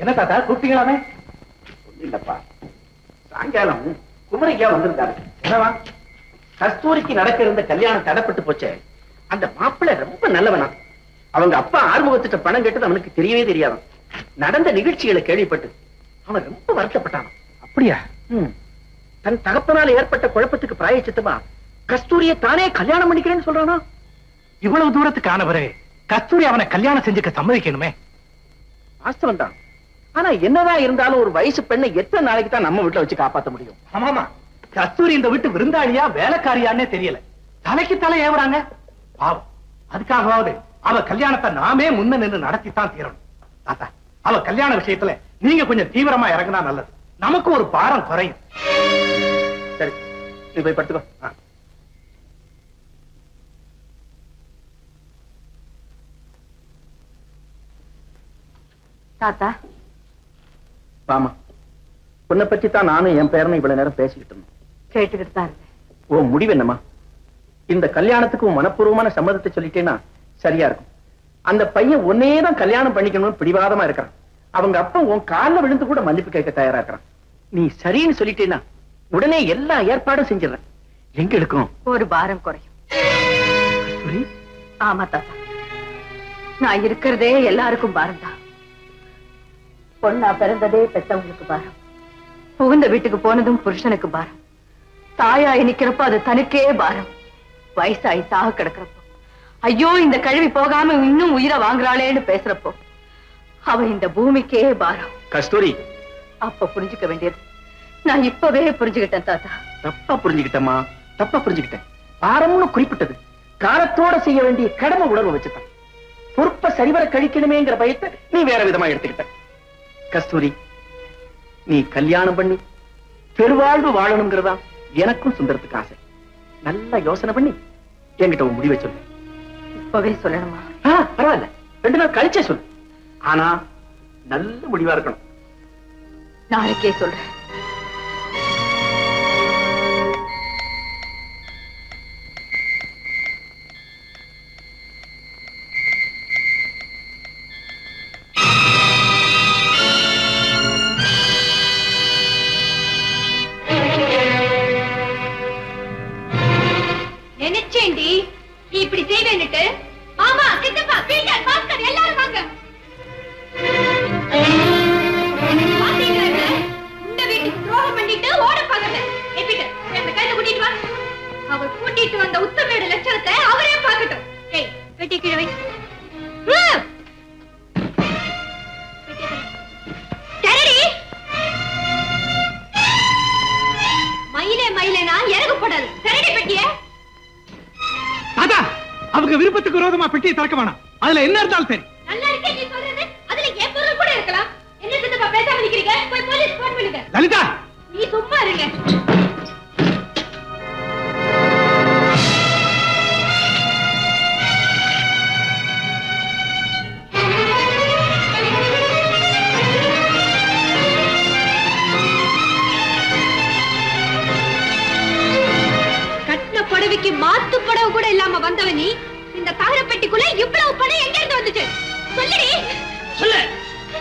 என்ன தாத்தா கூப்பிட்டீங்களாமே? இல்லப்பா. சாயங்காலம் குமரிக்கா வந்திருந்தாரு. என்னவா? கஸ்தூரிக்கு நடக்க இருந்த கல்யாணம் தடைப்பட்டு போச்சே. அந்த மாப்பிள்ளை ரொம்ப நல்லவனா. அவங்க அப்பா ஆறுமுகத்திட்ட பணம் கேட்டது அவனுக்கு தெரியவே தெரியாதான் நடந்த நிகழ்ச்சிகளை கேள்விப்பட்டு அவன் ரொம்ப வருத்தப்பட்டான். அப்படியா. தன் தகப்பனால் ஏற்பட்ட குழப்பத்துக்கு பிராயச்சித்தமா கஸ்தூரியை தானே கல்யாணம் பண்ணிக்கிறேன்னு சொல்றானா? இவ்வளவு தூரத்துக்கு ஆன பிறகு கஸ்தூரி அவனை கல்யாணம் செஞ்சுக்க சம்மதிக்கணுமே. வாஸ்தவம் தான் ஆனா என்னதான் இருந்தாலும் ஒரு வயசு பெண்ணை எத்தனை நாளைக்கு தான் நம்ம வீட்டுல வச்சு காப்பாத்த முடியும்? ஆமாமா கஸ்தூரி இந்த வீட்டு விருந்தாளியா வேலைக்காரியான்னே தெரியல. தலைக்கு தலை ஏவுறாங்க. பாவம். அதுக்காகவாவது அவ கல்யாணத்தை நாமே முன்ன நின்று நடத்தித்தான் தீரணும். தாத்தா அவ கல்யாண விஷயத்துல நீங்க கொஞ்சம் தீவிரமா இறங்குனா நல்லது. நமக்கு ஒரு பாரம் குறையும். சரி நீ போய் படுத்துக்கோ. தாத்தா வாமா உன்னை பத்தி தான் நானும் என் பேரனும் இவ்வளவு நேரம் பேசிக்கிட்டு இருந்தோம். கேட்டுக்கிட்டு தான் உன் முடிவு என்னம்மா? இந்த கல்யாணத்துக்கு மனப்பூர்வமான சம்மதத்தை சொல்லிட்டேன்னா சரியா இருக்கும். அந்த பையன் உன்னே தான் கல்யாணம் பண்ணிக்கணும்னு பிடிவாதமா இருக்கிறான். அவங்க அப்பா உன் கால்ல விழுந்து கூட மன்னிப்பு கேட்க தயாரா இருக்கிறான். நீ சரின்னு சொல்லிட்டேன்னா உடனே எல்லா ஏற்பாடும் செஞ்சிடறேன். எங்க எடுக்கும் ஒரு பாரம் குறையும். ஆமா தாத்தா. நான் இருக்கிறதே எல்லாருக்கும் பாரம் தான் பொண்ணா பிறந்ததே பெத்தவங்களுக்கு பாரம். புகுந்த வீட்டுக்கு போனதும் புருஷனுக்கு பாரம். தாயாய் நிக்கிறப்ப அது தனக்கே பாரம். வயசாயி சாக கிடக்கிறப்போ. ஐயோ இந்த கழுவி போகாம இன்னும் உயிரை வாங்குறாளேன்னு பேசுறப்போ. அவ இந்த பூமிக்கே பாரம். கஸ்தூரி. அப்ப புரிஞ்சுக்க வேண்டியது. நான் இப்பவே புரிஞ்சுக்கிட்டேன் தாத்தா. தப்பா புரிஞ்சுக்கிட்டம்மா. தப்பா புரிஞ்சுக்கிட்டேன். பாரம்னு குறிப்பிட்டது. காலத்தோட செய்ய வேண்டிய கடமை உணர்வு வச்சுட்டான் பொறுப்ப சரிவர கழிக்கணுமேங்கிற பயத்தை நீ வேற விதமா எடுத்துக்கிட்ட. கஸ்தூரி நீ கல்யாணம் பண்ணி பெருவாழ்வு வாழணுங்கிறதா எனக்கும் சுந்தரத்துக்கு ஆசை. நல்லா யோசனை பண்ணி என்கிட்ட உன் முடிவை சொல்லு. இப்பவே சொல்லணுமா? பரவாயில்ல. ரெண்டு நாள் கழிச்சே சொல்லு. ஆனா நல்ல முடிவா இருக்கணும். நாளைக்கே சொல்றேன். மயிலேனா இறகு போடாது. தரடி பெட்டியே? தாத்தா அவங்க விருப்பத்துக்கு விரோதமா பெட்டியை திறக்க வேணாம். அதுல என்ன இருந்தாலும் சரி. நல்லா இருக்கே நீ சொல்றது? அதுல என் பொருள் கூட இருக்கலாம். என்ன சித்தப்பா பேசாம நிக்கிறீங்க? போய் போலீஸ் போன் பண்ணுங்க. லலிதா! நீ சும்மா இருங்க. புடவை கூட இல்லாம வந்தவ நீ இந்த தகர பெட்டிக்குள்ள இவ்வளவு பணம் எங்க இருந்து வந்துச்சு? சொல்லுடி. சொல்லு.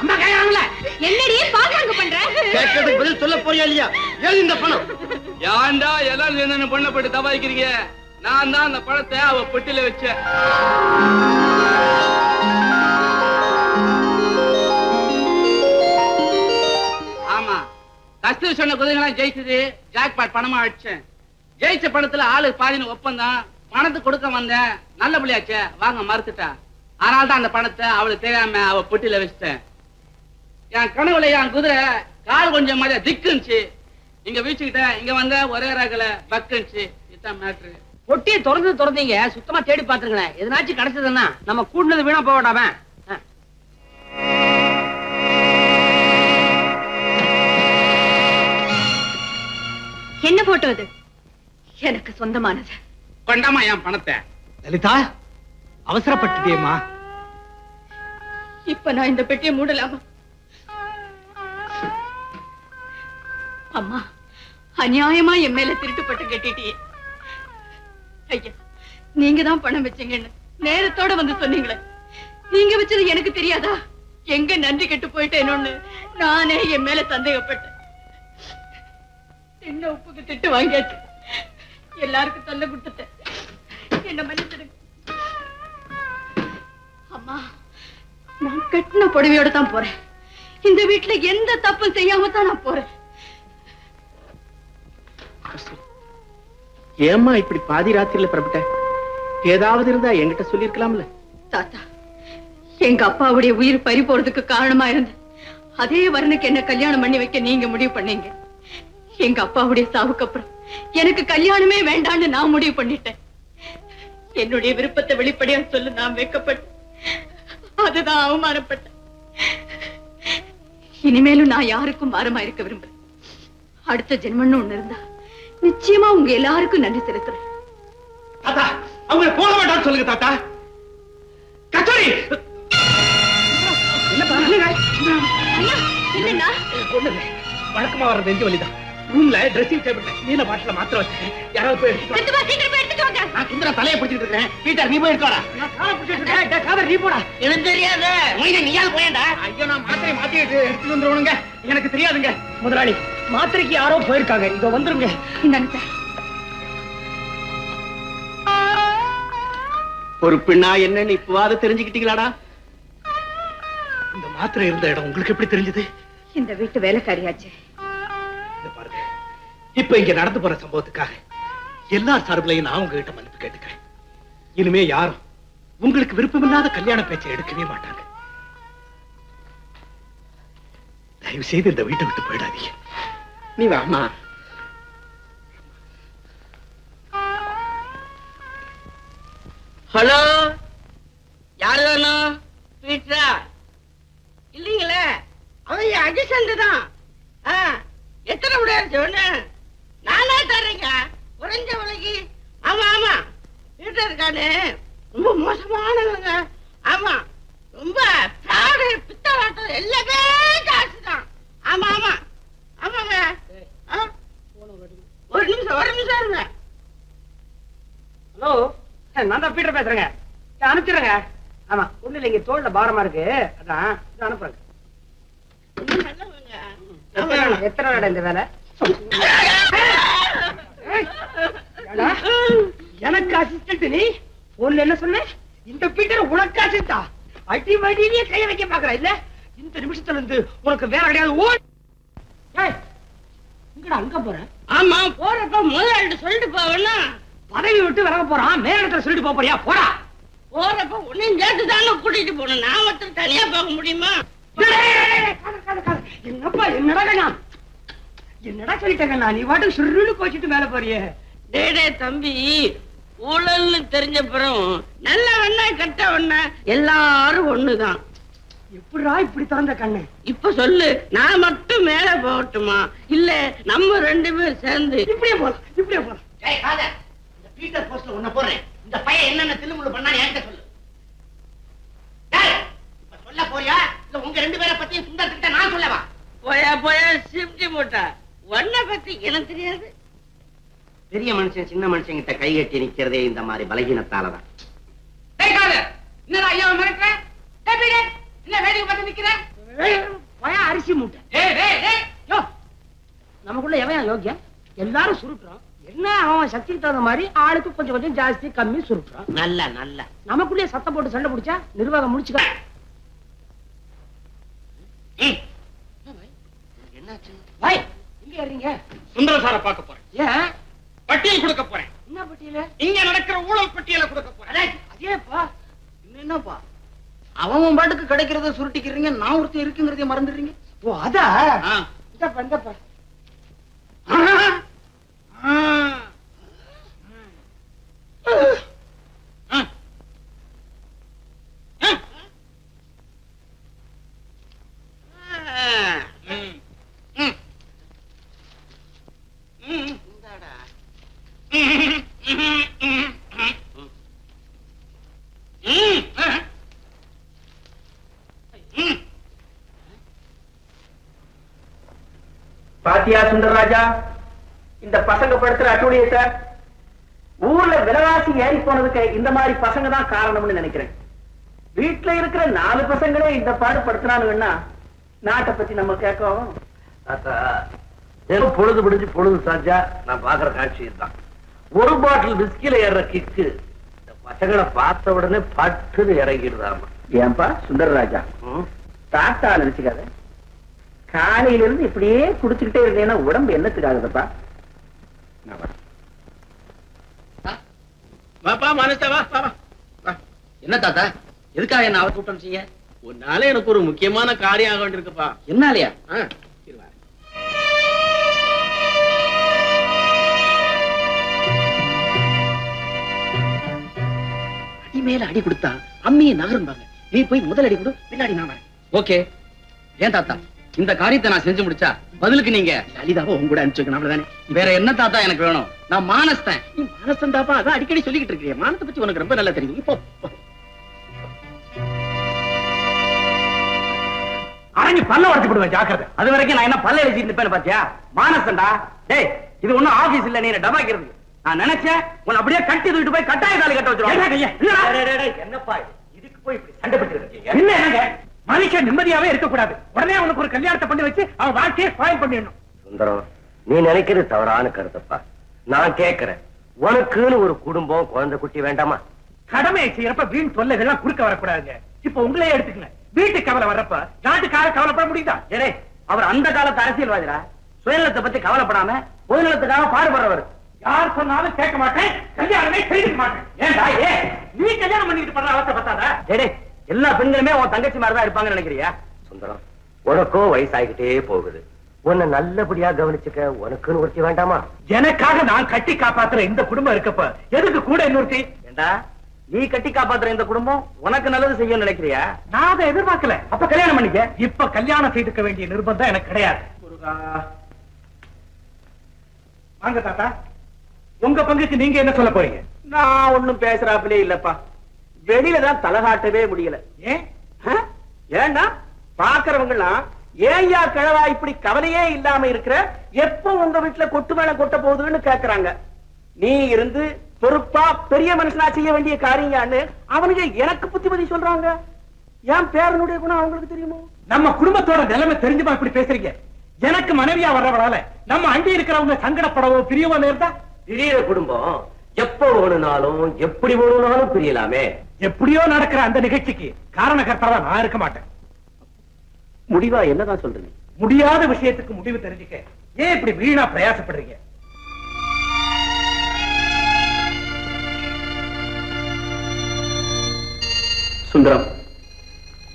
அம்மா கேக்குறாங்களே என்னடி பாசாங்க பண்ற? கேட்கறதுக்கு பதில் சொல்ல போறியா இல்லையா? ஏது இந்த பணம்? ஏன்டா எல்லாரும் சேர்ந்து பொண்ணை போட்டு தபாய்க்கிறீங்க? நான் தான் அந்த பழத்தை அவ பெட்டில வச்சேன். ஆமா. கஸ்தூரி சொன்ன குதிரைகளாம் ஜெயிச்சது. ஜாக்பாட் பணமா அடிச்சேன். ஜெயிச்ச பணத்துல ஆளு பாதின ஒப்பந்தம். பணத்தை கொடுக்க வந்தேன் நல்ல பிள்ளையாச்சே. வாங்க மறுத்துட்டா. அதனால தான் அந்த பணத்தை அவளுக்கு தெரியாம அவ பொட்டில வச்சிட்டேன். என் கனவுல என் குதிரை கால் கொஞ்சம் மாதிரி திக்குன்னுச்சு இங்க வீச்சுக்கிட்ட இங்க வந்த ஒரே ரகல பக்குன்னுச்சு இதுதான் மேட்ரு பொட்டியை திறந்து திறந்தீங்க. சுத்தமா தேடி பாத்துருங்களேன் எதனாச்சும் கிடைச்சதுன்னா நம்ம கூட்டினது வீணா போக விடாம ஆ. என்ன போட்டோ அது? எனக்கு சொந்தமானது. கொண்டாமா என் பணத்தை? லலிதா அவசரப்பட்டுட்டியேம்மா. இப்ப நான் இந்த பெட்டியை மூடலாமா? அம்மா அநியாயமா என் மேல திருட்டுப்பட்டு கட்டிட்டியே. ஐயா நீங்க தான் பணம் வச்சீங்கன்னு நேரத்தோட வந்து சொன்னீங்களே. நீங்க வச்சது எனக்கு தெரியாதா? எங்க நன்றி கெட்டு போயிட்டேனோன்னு நானே என் மேல சந்தேகப்பட்டேன். என்ன உப்புக்கு திட்டு வாங்கியாச்சு? எல்லாருக்கும் தொல்லை கொடுத்துட்டேன். என்ன மன்னிச்சிடுங்க அம்மா நான் கட்டின புடவையோட தான் போறேன். இந்த வீட்டுல எந்த தப்பும் செய்யாம தான் நான் போறேன். ஏம்மா இப்படி பாதி ராத்திரியில புறப்பட்ட? ஏதாவது இருந்தா என்கிட்ட சொல்லிருக்கலாம்ல தாத்தா எங்க அப்பாவுடைய உயிர் பறி போறதுக்கு காரணமா இருந்த அதே வரனுக்கு என்ன கல்யாணம் பண்ணி வைக்க நீங்க முடிவு பண்ணீங்க. எங்க அப்பாவுடைய சாவுக்கு அப்புறம் எனக்கு கல்யாணமே வேண்டாம்னு நான் முடிவு பண்ணிட்டேன். என்னுடைய விருப்பத்தை வெளிப்படையா சொல்லு நான் வைக்கப்பட்டேன் அதுதான் அவமானப்பட்டேன் இனிமேலும் நான் யாருக்கும் பாரமா இருக்க விரும்புறேன் அடுத்த ஜென்மன்னு ஒண்ணு இருந்தா நிச்சயமா உங்க எல்லாருக்கும் நன்றி செலுத்துறேன். தாத்தா அவங்க போக வேண்டாம்னு சொல்லுங்க தாத்தா. கச்சோரி! வழக்கமா வர நெஞ்சு வலிதான். ரூம்ல ட்ரெஸ்ஸிங் டேபிள்ல நீல பாட்டில மாத்திர வச்சிருக்கேன். யாராவது போய் எடுத்துட்டு வாங்க. மெதுவா சீக்கிரம் போய் எடுத்துட்டு வாங்க நான் சுந்தர தலையை பிடிச்சிட்டு இருக்கேன் பீட்டர் நீ போய் இருக்கா நான் காலை பிடிச்சிட்டு இருக்கேன். டேய், காதர், நீ போடா. எனக்கு தெரியாது. மொய்னா நீயாவது போயேன்டா. ஐயோ நான் மாத்திரை மாத்திட்டு எடுத்துட்டு வந்துருவனுங்க எனக்கு தெரியாதுங்க முதலாளி. மாத்திரைக்கு யாரோ போயிருக்காங்க. இதோ வந்துருங்க. இந்தாங்க சார். ஒரு பெண்ணா என்னன்னு இப்பவாது தெரிஞ்சுக்கிட்டீங்களாடா? இந்த மாத்திரை இருந்த இடம் உங்களுக்கு எப்படி தெரிஞ்சது? இந்த வீட்டு வேலைக்காரியாச்சு. இப்ப இங்க நடந்து போற சம்பவத்துக்காக எல்லா சார்பிலையும் நான் உங்ககிட்ட மன்னிப்பு கேட்டுக்கிறேன். இனிமே யாரும் உங்களுக்கு விருப்பமில்லாத கல்யாண பேச்சை எடுக்கவே மாட்டாங்க. தயவு செய்து இந்த வீட்டை விட்டு போயிடாதீங்க. நீ வாமா ஹலோ? யாரு வேணும் பீட்ரா இல்லீங்களே அவன் என் தான் எத்தனை முடியாது சொன்ன நானா தரேங்க குறைஞ்ச விலைக்கு ஆமா ஆமா வீட்டுல இருக்கானு ரொம்ப மோசமானவங்க ஆமா ரொம்ப fraud, பித்தலாட்டம் எல்லாமே காசு தான் ஆமா ஆமா ஆமாங்க ஆ? ஒரு நிமிஷம் ஒரு நிமிஷம் இருங்க ஹலோ நான் தான் பீட்டர் பேசுறேங்க இதை அனுப்பிச்சிடுறேங்க ஆமா ஒண்ணு இல்லைங்க தோல்ல பாரமா இருக்கு. அதான் அனுப்புறேங்க நல்லவங்க. எத்தனை நாள்? இந்த வேலை? எனக்கு அசிஸ்டன்ட் நீ? போன்ல என்ன சொன்ன இந்த பீட்டர் உனக்கு அசிஸ்டா அடி வடியிலேயே கைய வைக்க பாக்குற இல்ல? இந்த நிமிஷத்துல இருந்து உனக்கு வேற கிடையாது. ஓ ஏய், எங்கடா அங்க போற? ஆமா போறப்ப முதலாளிட்ட சொல்லிட்டு போவேன்னா? பதவி விட்டு விலக போறான். மேல இடத்துல சொல்லிட்டு போறியா? போடா. போறப்ப உன்னையும் சேர்த்து தானே கூட்டிட்டு போகணும். நான் மட்டும் தனியா போக முடியுமா. என்னப்பா என்னடா என்னடா சொல்லிட்டேன் கண்ணா? நீ பாட்டு சுருன்னு கோச்சிட்டு மேல போறியே. டேய் டேய் தம்பி ஊழல்னு தெரிஞ்ச பிறகு நல்லவண்ணா கெட்டவண்ணா எல்லாரும் ஒண்ணுதான். எப்படிடா இப்படி திறந்த கண்ணு? இப்ப சொல்லு நான் மட்டும் மேல போகட்டுமா? இல்ல நம்ம ரெண்டு பேரும் சேர்ந்து இப்படியே போலாம் இப்படியே போலாம். பீட்டர் போஸ்ட்ல உன்ன போடுறேன். இந்த பையன் என்னென்ன தில்லுமுள்ளு பண்ணான்னு என்கிட்ட சொல்லு டேய், இப்ப சொல்ல போறியா இல்ல உங்க ரெண்டு பேரை பத்தியும் சுந்தரத்துக்கிட்ட நான் சொல்லவா போயா போயா சிப்டி மூட்டா உன்னை பத்தி எனக்கு தெரியாது. பெரிய மனுஷன் சின்ன மனுஷன் கிட்ட கை கட்டி நிக்கிறதே இந்த மாதிரி பலகீனத்தாலதான். அரிசி மூட்டை. நமக்குள்ள எவன் யோக்கியம் எல்லாரும் சுருட்டுறோம் என்ன அவன் சக்திக்கு தகுந்த மாதிரி ஆளுக்கு கொஞ்சம் கொஞ்சம் ஜாஸ்தி கம்மி சுருட்டுறான். நல்ல நல்ல. நமக்குள்ளே சத்தம் போட்டு சண்டை பிடிச்சா நிர்வாகம் முடிச்சுக்க. சார பார்க்க போறேன். ஏன்? பட்டியல் கொடுக்க போறேன். என்ன பட்டியல? இங்க நடக்கிற ஊழல் பட்டியலை கொடுக்க போறேன். அதேப்பா என்னப்பா? அவன் பாட்டுக்கு கிடைக்கிறத சுருட்டிக்கிறீங்க நான் ஒருத்தர் இருக்குங்கிறதைய மறந்துடுறீங்க. ஓ அதா? ஆ. இந்தப்பா இந்தப்பா பாத்தியா சுந்தரராஜா? இந்த பசங்க படுத்துற அட்டூழியத்தை ஊர்ல விலைவாசி ஏறி போனதுக்கு இந்த மாதிரி பசங்க தான் காரணம்னு நினைக்கிறேன். வீட்டுல இருக்கிற நாலு பசங்களே இந்த பாடு படுத்தினானுங்கன்னா நாட்டை பத்தி நம்ம கேட்கவும். ஏதோ பொழுது பிடிச்சு பொழுது சாஞ்சா நான் பாக்குற காட்சி இதுதான். ஒரு பாட்டில் விஸ்கில ஏறுற கிக்கு இந்த பசங்களை பார்த்த உடனே பட்டுன்னு இறங்கிடுதாமா. ஏன்பா சுந்தரராஜா? தாத்தா நினைச்சுக்காத. காலையில இருந்து இப்படியே குடிச்சுக்கிட்டே இருந்தேன்னா உடம்பு என்னத்துக்காகுதுப்பா? நான் வரேன். வாப்பா மனசா வா வா, வா. வா. என்ன தாத்தா? எதுக்காக என்ன அவசர கூட்டம் செய்ய? உன்னால எனக்கு ஒரு முக்கியமான காரியம் ஆக வேண்டியிருக்குப்பா. என்னாலயா. அடி மேல அடி கொடுத்தா அம்மியை நகரும்பாங்க. நீ போய் முதல் அடி கொடு பின்னாடி நான் வரேன். ஓகே. ஏன் தாத்தா? இந்த காரியத்தை நான் செஞ்சு முடிச்சா பதிலுக்கு நீங்க லலிதாவை உங்க கூட அனுப்பிச்சு அவ்வளவுதானே? வேற என்ன தாத்தா எனக்கு வேணும்? நான் மானஸ்தன். நீ மானஸ்தன் தாப்பா. அதான் அடிக்கடி சொல்லிக்கிட்டு இருக்கிறிய. மானத்தை பத்தி உனக்கு ரொம்ப நல்லா தெரியும். இப்போ அரங்கி பல்ல உடச்சு விடுவேன் ஜாக்கிரதை. அது வரைக்கும் நான் என்ன பல்ல எழுதி நிப்பேன்னு பாத்தியா? மானஸ்தன்டா. டேய் இது ஒண்ணும் ஆபீஸ் இல்ல நீ டபாக்கிறது? நான் நினைச்சேன் உன்னை அப்படியே கட்டி தூக்கிட்டு போய் கட்டாய தாலி கட்ட. வச்சிருவாங்க. என்னப்பா இது? இதுக்கு போய் இப்படி சண்டை போட்டு என்ன என்னங்க? மனுஷன் நிம்மதியாவே இருக்கக்கூடாது. உடனே அவனுக்கு ஒரு கல்யாணத்தை பண்ணி வச்சு அவன் வாழ்க்கையை ஸ்பாயில் பண்ணிடணும். சுந்தரம் நீ நினைக்கிறது தவறான கருத்தப்பா. நான் கேக்குறேன் உனக்குன்னு ஒரு குடும்பம் குழந்தை குட்டி வேண்டாமா? கடமையை செய்யறப்ப வீண் தொல்லைகள்லாம் குறுக்க வரக்கூடாதுங்க. இப்ப உங்களே எடுத்துக்கங்க. வீட்டு கவலை வர்றப்ப நாட்டுக்காக கவலைப்பட முடியுதா? ஏடே அவர் அந்த காலத்து அரசியல்வாதிடா சுயநலத்தை பத்தி கவலைப்படாம பொதுநலத்துக்காக பாடுபடுறவர். யார் சொன்னாலும் கேட்க மாட்டேன் கல்யாணமே செய்துக்க மாட்டேன். ஏன்டா ஏ நீ கல்யாணம் பண்ணிட்டு பண்ற அவசர பத்தாதா? டேடே எல்லா பெண்களுமே உன் தங்கச்சி மாதிரி தான் இருப்பாங்கன்னு நினைக்கிறியா? சுந்தரம் உனக்கோ வயசாகிட்டே போகுது. உன்னை நல்லபடியா கவனிச்சுக்க உனக்குன்னு ஒருத்தி வேண்டாமா? எனக்காக நான் கட்டி காப்பாத்துற இந்த குடும்பம் இருக்கப்ப எதுக்கு கூட இன்னொருத்தி? ஏண்டா நீ கட்டி காப்பாத்துற இந்த குடும்பம் உனக்கு நல்லது செய்யும் நினைக்கிறியா? நான் அதை எதிர்பார்க்கல. அப்ப கல்யாணம் பண்ணிக்க. இப்ப கல்யாணம் செய்துக்க வேண்டிய நிர்பந்தம் எனக்கு கிடையாது. வாங்க தாத்தா உங்க பங்குக்கு நீங்க என்ன சொல்ல போறீங்க? நான் ஒண்ணும் பேசுறாப்புலே இல்லப்பா. வெளியில தான் தலை காட்டவே முடியல. ஏன்? ஏண்டா பாக்குறவங்கலாம் ஏன்யா கிழவா இப்படி கவலையே இல்லாம இருக்கிற? எப்போ உங்க வீட்டுல கொட்டு மேல கொட்ட போகுதுன்னு கேக்குறாங்க. நீ இருந்து பொறுப்பா பெரிய மனுஷனா செய்ய வேண்டிய காரியம்னு அவனுங்க எனக்கு புத்திமதி சொல்றாங்க. என் பேரனுடைய குணம் அவங்களுக்கு தெரியுமோ? நம்ம குடும்பத்தோட நிலைமை தெரிஞ்சுமா இப்படி பேசுறீங்க? எனக்கு மனைவியா வர்றவளால நம்ம அண்டி இருக்கிறவங்க சங்கடப்படவோ பிரியவோ நேர்ந்தா? திடீர குடும்பம் எப்ப வேணும்னாலும் எப்படி வேணும்னாலும் பிரியலாமே. எப்படியோ நடக்கிற அந்த நிகழ்ச்சிக்கு காரணகர்த்தாவா நான் இருக்க மாட்டேன். முடிவா? என்னதான் சொல்றீங்க? முடியாத விஷயத்துக்கு முடிவு தெரிஞ்சுக்க ஏன் இப்படி வீணா பிரயாசப்படுறீங்க? சுந்தரம்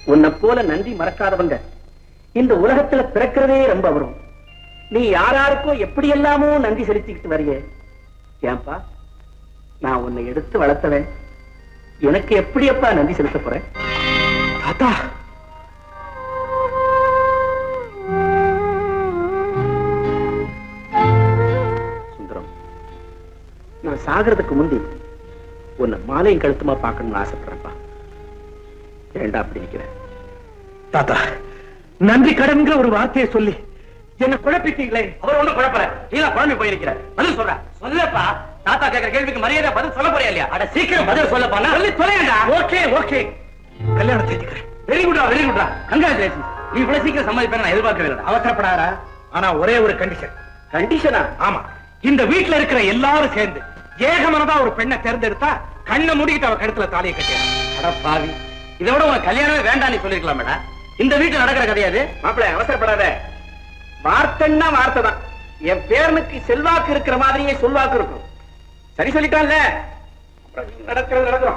உன்னை போல நன்றி மறக்காதவங்க இந்த உலகத்துல பிறக்கிறதே ரொம்ப வரும் நீ யாராருக்கோ எப்படி எல்லாமோ நன்றி செலுத்திக்கிட்டு வரியே? ஏன்பா நான் உன்னை எடுத்து வளர்த்தவன். எனக்கு எப்படியப்பா நன்றி செலுத்த போறேன்? தாத்தா! சுந்தரம் நான் சாகிறதுக்கு முந்தி உன்னை மாலையும் கழுத்துமா பார்க்கணும்னு ஆசைப்படுறேன்ப்பா. ஏண்டா அப்படி நிக்கிறேன் தாத்தா நன்றி கடன்கிற ஒரு வார்த்தையை சொல்லி என்ன குழப்பிட்டீங்களே. அவர் ஒன்றும் குழப்பல. நீதான் குழம்பு குழம்பி போயிருக்கிற. பதில் சொல்ற. சொல்லப்பா. தாத்தா கேக்குற கேள்விக்கு மரியாதை பதில் சொல்ல போறியா இல்லையா? அட சீக்கிரம் பதில் சொல்லப்பா நான் சொல்லி சொல்லேன்டா ஓகே ஓகே. கல்யாணம் செஞ்சுக்கிறேன் வெரி குட்ரா வெரி குட்ரா. கங்க்ராச்சுலேஷன் நீ இவ்வளவு சீக்கிரம் சம்மதிப்பேன் நான் எதிர்பார்க்கவே இல்லை அவசரப்படாதா ஆனா ஒரே ஒரு கண்டிஷன் கண்டிஷனா ஆமா. இந்த வீட்டுல இருக்கிற எல்லாரும் சேர்ந்து ஏகமனதா ஒரு பெண்ணை தேர்ந்தெடுத்தா கண்ணை மூடிக்கிட்டு அவ கழுத்துல தாலியை கட்டிடலாம். அட பாவி. இதை விட உனக்கு கல்யாணமே வேண்டாம் நீ சொல்லிருக்கலாம் மேடம் இந்த வீட்டுல நடக்கிற கதையாது மாப்பிள அவசரப்படாத. வார்த்தைன்னா வார்த்தை தான் என் பேரனுக்கு செல்வாக்கு இருக்கிற மாதிரியே சொல்வாக்கு இருக்கும். சரி சொல்லிட்டான்ல நடக்கிறது நடக்கிறோம்